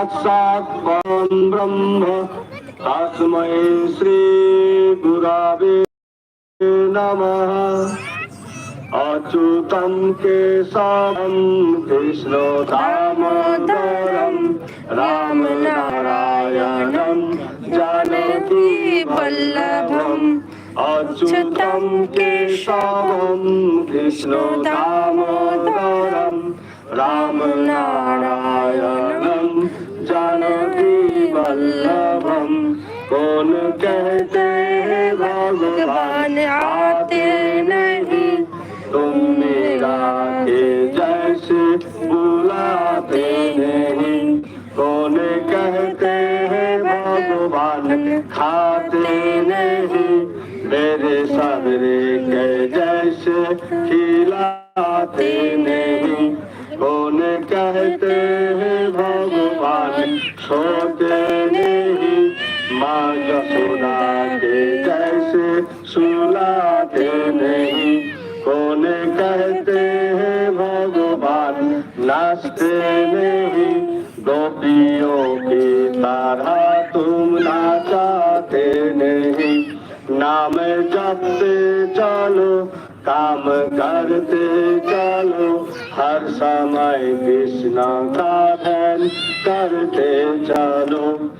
সাক্ষাৎ পরম ব্রহ্ম তস্মৈ শ্রী গুরাবে নমঃ অচ্যুতম কেশবম কৃষ্ণ দামোদরম রাম নারায়ণম জানকী বল্লভম অচ্যুতম কেশবম কৃষ্ণ দামোদরম রাম নারায়ণ जानकी वल्लभम् कौन कहते हैं भगवान आते नहीं तुम मेरा के जैसे बुलाते नहीं कौन कहते हैं भगवान खाते नहीं मेरे सबरे के जैसे खिलाते नहीं भगवान सोते नहीं माँ यशोदा के जैसे सुलाते नहीं कौन कहते हैं भगवान नाचते नहीं गोपियों की तरह तुम नाचाते नहीं नाम जपते चलो काम करते चलो हर समय कृष्ण का ध्यान কারুতে জানো?